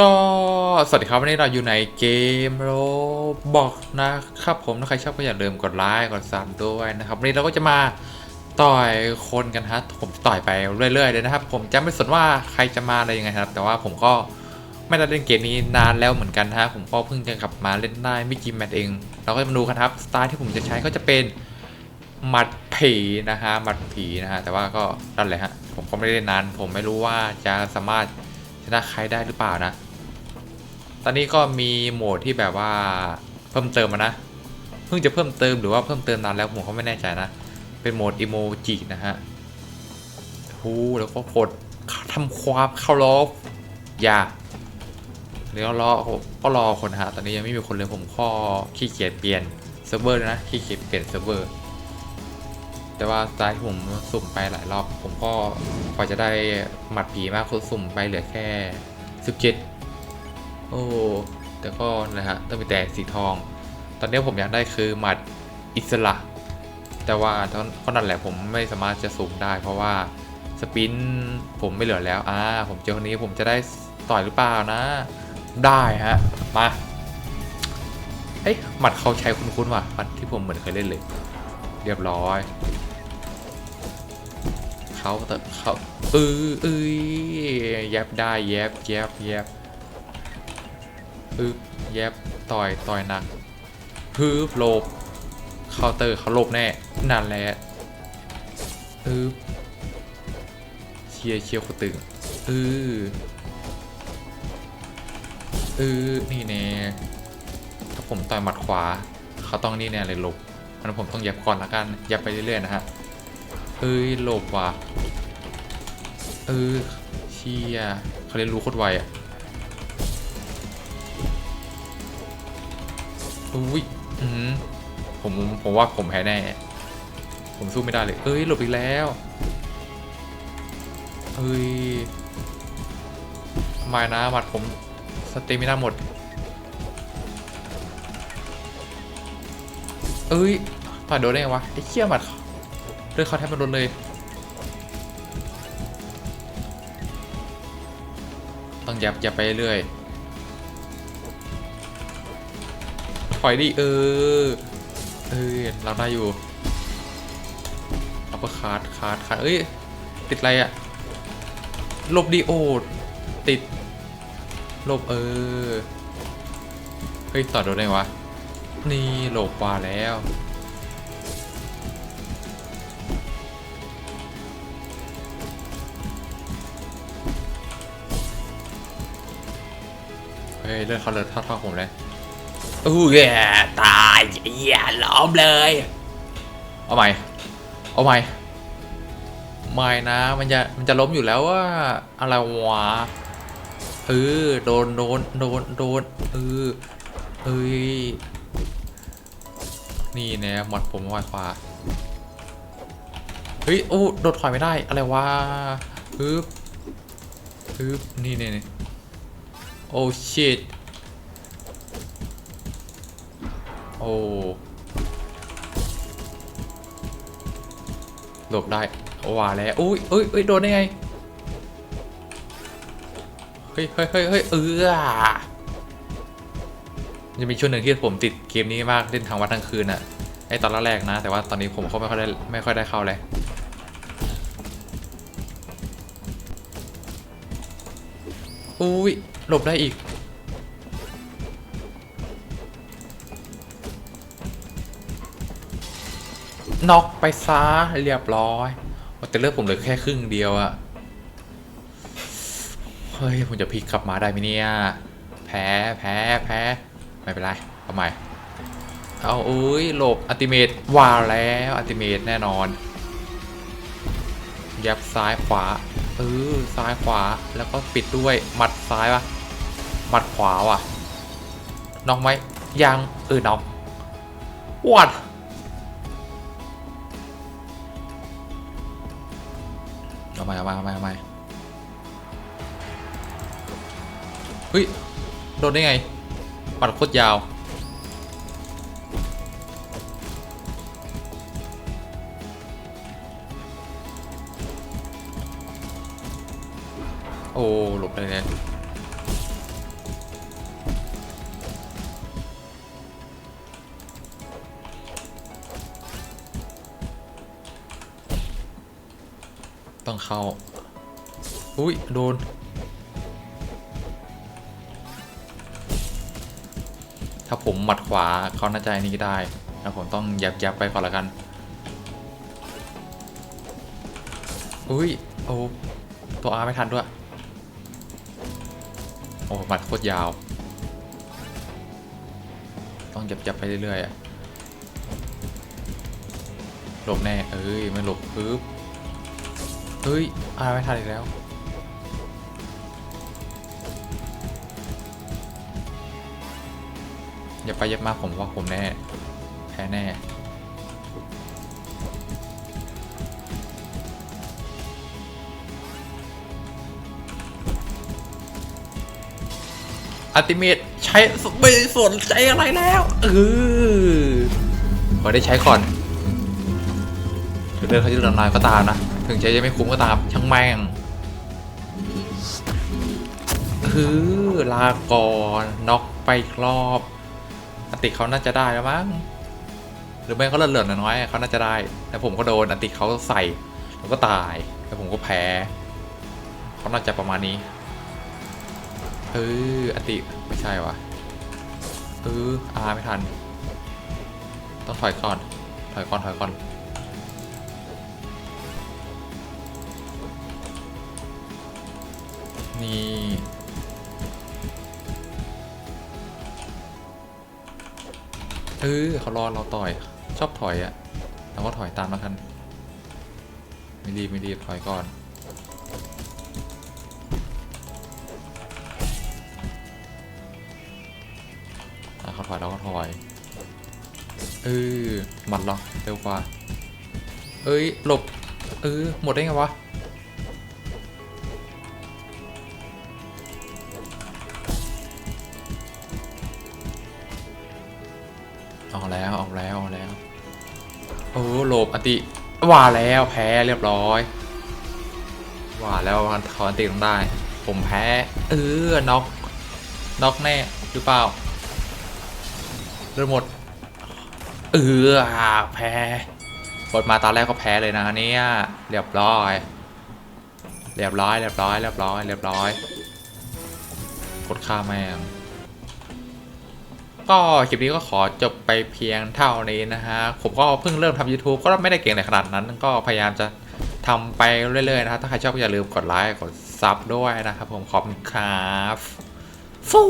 ก็สวัสดีครับวันนี้เราอยู่ในเกมโรบอกนะครับผมถ้าใครชอบก็อย่าลืมกดไลค์กดซับด้วยนะครับวันนี้เราก็จะมาต่อยคนกันฮะผมต่อยไปเรื่อยๆเลยนะครับ ผมจะไม่สนว่าใครจะมาอะไรยังไงครับ แต่ว่าผมก็ไม่ได้เล่นเกมนี้นานแล้วเหมือนกันฮะผมก็เพิ่งจะกลับมาเล่นได้ไม่กี่แมตช์เอง เราก็จะมาดูกันครับสไตล์ที่ผมจะใช้ก็จะเป็นหมัดผีนะฮะหมัดผีนะฮะแต่ว่าก็นั่นแหละฮะผมก็ไม่ได้เล่นนาน ผมไม่รู้ว่าจะสามารถชนะใครได้หรือเปล่านะ ตอนนี้ก็มีโหมดที่แบบว่าเพิ่มเติมมานะ เพิ่งจะเพิ่มเติมหรือว่าเพิ่มเติมนานแล้วผมก็ไม่แน่ใจนะ เป็นโหมดอิโมจินะฮะฮูแล้วก็กดทำความเคารพอย่าเดี๋ยวรอก็รอคนฮะตอนนี้ยังไม่มีคนเลยผมข้อขี้เกียจเปลี่ยนเซิร์ฟเวอร์นะขี้เกียจเปลี่ยนเซิร์ฟเวอร์แต่ว่าสไตล์ที่ผมสุ่มไปหลายรอบ ผมก็กว่าจะได้หมัดผีมากคือสุ่มไปเหลือแค่ 17 โอ้แต่ก็นะฮะต้องมีแต่สีทอง ตอนนี้ผมอยากได้คือหมัดอิสระ แต่ว่าตอนนั้นแหละผมไม่สามารถจะสุ่มได้ เพราะว่าสปินผมไม่เหลือแล้วอ่าผมเจอคนนี้ผมจะได้ต่อยหรือเปล่านะ ได้ฮะมาเอ้ยหมัดเขาใช้คุ้นๆว่ะหมัดที่ผมเหมือนเคยเล่นเลย เรียบร้อยเขาแต่เขาเออเอ้ยแยบได้แยบแยบแยบ อึบแยบต่อยต่อยหนักฮึบโลบเคาน์เตอร์เขาโลบแน่นั่นแหละอึบเชียร์เชียร์คนตึงเออเออนี่แน่ถ้าผมต่อยหมัดขวาเขาต้องนี่แน่เลยหลบเพราะงั้นผมต้องแยบก่อนละกันแยบไปเรื่อยๆนะฮะเอ้ยหลบว่ะเออเชี่ยเขาเรียนรู้โคตรไวอะ อุ้ยอืมผมผมว่าผมแพ้แน่ ผมสู้ไม่ได้เลย เอ้ยหลบอีกแล้ว เอ้ยไม่นะหมัดผมสเตมิน่าหมด เอ้ยผ่านโดนได้ไงวะไอ้เชี่ยหมัดเลือดเขาแทบไม่ลดเลยต้องยับยับไปเรื่อย อยดิเออ เออเราได้อยู่อัปเปอร์คาร์ดคาร์ดคาร์ดเอ้ย ติดอะไรอะลบดีโอดติดลบเออ เฮ้ยต่อโดนได้วะ นี่หลบว่าแล้ว เฮ้ยเลือดเขาเลือดเท่าเท่าผมเลย อู้ย่ตายเหี้ยล้อมเลย เอาใหม่ เอาใหม่ ไม่นะ มันจะมันจะล้มอยู่แล้วว่าอะไรวะเออโดนโดนโดนโดนเออเฮ้ยนี่น่หมดผมวายขวาเฮ้ยโอ้โดนถอยไม่ได้อะไรวะฮึบฮึบนี่เนี่นี่ยโอ้ชิตโอ้หลบได้ว่าแล้วอุ้ยเอ้ยเอ้ยโดนได้ไง เฮ้ยเฮ้ยเฮ้ยเฮ้ยเออจะมีช่วงหนึ่งที่ผมติดเกมนี้มากเล่นทั้งวันทั้งคืนอะไอตอนแรกๆนะ แต่ว่าตอนนี้ผมก็ไม่ค่อยได้ไม่ค่อยได้เข้าเลยอุ้ยหลบได้อีก น็อกไปซะเรียบร้อยแต่เลือดผมเหลือแค่ครึ่งเดียวอะเฮ้ยผมจะพลิกกลับมาได้ไหมเนี่ยแพ้แพ้แพ้ไม่เป็นไรทำไมเอาอุ้ยหลบอัติเมตว่าแล้วอัติเมตแน่นอนยับซ้ายขวาเออซ้ายขวาแล้วก็ปิดด้วยหมัดซ้ายปะหมัดขวาว่ะน็อกไหมยังเออน็อกวัด เอาใหม่เอาใหม่เอาใหม่เอาไปเฮ้ย โดนได้ไง ปัดโคตรยาว โอ้ หลบได้เลย ต้องเข้า อุ้ยโดน ถ้าผมหมัดขวาเขาน่าจะอันนี้ก็ได้ แล้วผมต้องยับยับไปก่อนละกัน อุ้ยโอ้ตัวอาไม่ทันด้วย โอ้หมัดโคตรยาว ต้องยับยับไปเรื่อยๆอะหลบแน่ เอ้ย ไม่หลบปึ๊บ เฮ้ยอาไม่ทันอีกแล้ว อย่าไปเย็บมากผมว่าผมแน่ แพ้แน่อัติเมตใช้ไม่สนใจอะไรแล้วเออขอได้ใช้ก่อนถึงเดินเขาจะเดินนานก็ตามนะ ถึงใช้จะไม่คุ้มก็ตามช่างแม่งคือลาก่อนน็อกไปอีกรอบอติเขาน่าจะได้แล้วมั้งหรือไม่เขาเลื่อนๆน้อยเขาน่าจะได้แต่ผมก็โดนอติเขาใส่แล้วก็ตายแล้วผมก็แพ้เขาน่าจะประมาณนี้เอออติไม่ใช่วะเอออาไม่ทัน ต้องถอยก่อนถอยก่อนถอยก่อน นี่เออเขารอเราต่อย ชอบถอยอะเราก็ถอยตามแล้วกันไม่รีบไม่รีบถอยก่อนอะเขาถอยเราก็ถอยเออหมัดเหรอเร็วกว่า เอ้ยหลบ เออหมดได้ไงวะ เอาแล้วเอาแล้วเอาแล้วโอ้หลบอติว่าแล้วแพ้เรียบร้อย ว่าแล้ววันเขาอันติต้องได้ ผมแพ้เออน็อกน็อกแน่หรือเปล่าเริ่มหมดเออแพ้กดมาตอนแรกก็แพ้เลยนะเนี่ยเรียบร้อย เรียบร้อยเรียบร้อยเรียบร้อยเรียบร้อยกดฆ่าแม่ง ก็คลิปนี้ก็ขอจบไปเพียงเท่านี้นะฮะ ผมก็เพิ่งเริ่มทำ YouTube ก็ไม่ได้เก่งในขนาดนั้น ก็พยายามจะทำไปเรื่อยๆนะฮะถ้าใครชอบก็อย่าลืมกดไลค์ กดซับด้วยนะครับผมขอบคุณครับฟู